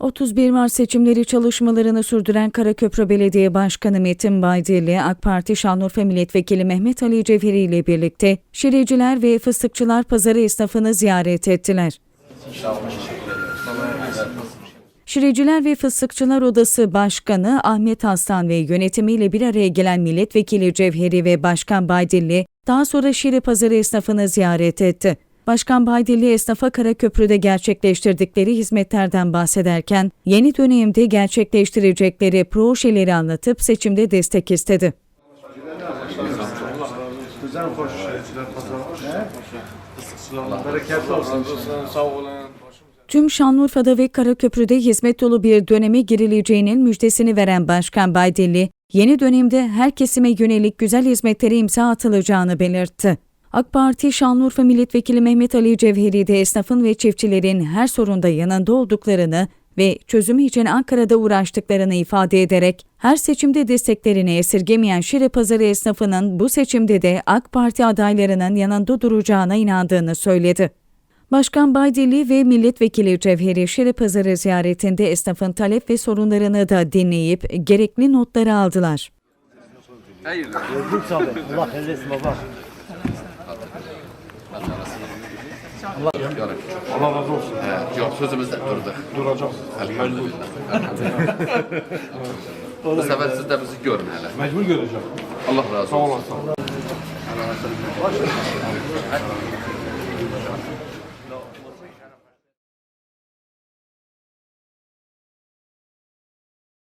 31 Mart seçimleri çalışmalarını sürdüren Karaköprü Belediye Başkanı Metin Baydili, AK Parti Şanlıurfa Milletvekili Mehmet Ali Cevheri ile birlikte Şireciler ve Fıstıkçılar Pazarı esnafını ziyaret ettiler. Şireciler ve Fıstıkçılar Odası Başkanı Ahmet Aslan ve yönetimiyle bir araya gelen Milletvekili Cevheri ve Başkan Baydilli, daha sonra Şire Pazarı esnafını ziyaret etti. Başkan Baydilli esnafa Karaköprü'de gerçekleştirdikleri hizmetlerden bahsederken, yeni dönemde gerçekleştirecekleri projeleri anlatıp seçimde destek istedi. Tüm Şanlıurfa'da ve Karaköprü'de hizmet dolu bir döneme girileceğinin müjdesini veren Başkan Baydilli, yeni dönemde her kesime yönelik güzel hizmetlere imza atılacağını belirtti. AK Parti Şanlıurfa Milletvekili Mehmet Ali Cevheri de esnafın ve çiftçilerin her sorunda yanında olduklarını ve çözümü için Ankara'da uğraştıklarını ifade ederek her seçimde desteklerini esirgemeyen Şire Pazarı esnafının bu seçimde de AK Parti adaylarının yanında duracağına inandığını söyledi. Başkan Baydili ve Milletvekili Cevheri Şire Pazarı ziyaretinde esnafın talep ve sorunlarını da dinleyip gerekli notları aldılar. Tabii. Allah baba. Allah razı olsun. He, yok sözümüzde durduk. Duracağız. Elhamdülillah. Bu sefer siz de bizi görün hele. Mecbur göreceğim. Allah razı Sağ olsun. olasın.